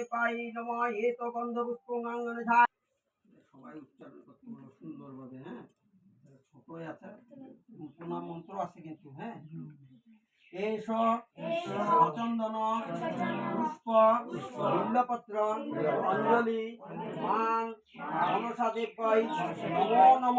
মনসাদে পাই নম এ তো গন্ধ পুষ্প অঙ্গনে ঝা সবাই উচ্চারণ করতে বলো সুন্দরভাবে হ্যাঁ ছোটই আছে প্রণাম মন্ত্র আছে কিন্তু হ্যাঁ এস সচন্দন পুষ্প বিল্লপত্র অঞ্জলি মান মনসাদে পাই নম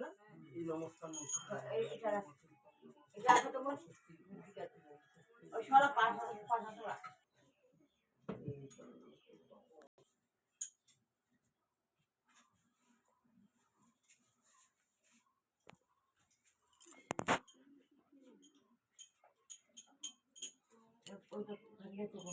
না? এই নমস্কার মন্ত্র। এই- এটা তো ওই সরা পাঁচ পাঁচ হাজার ওইটা ভাঙিয়ে দেবো।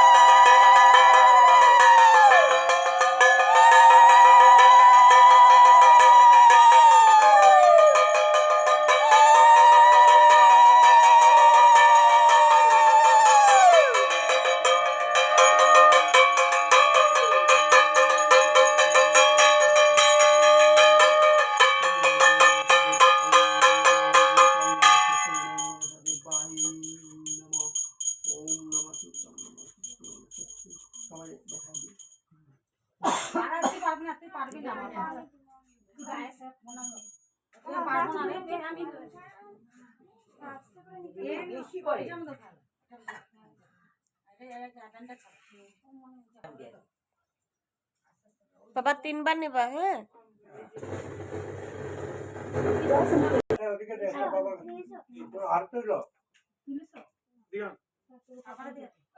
সবাই দেখা দিই বাড়াতে পারবি না তুই পারবি না বাবা। তুই পারব না রে, আমি এ বেশি করে বাবা তিনবার নেবা হ্যাঁ ওই কপাল লো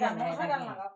গান লাগাও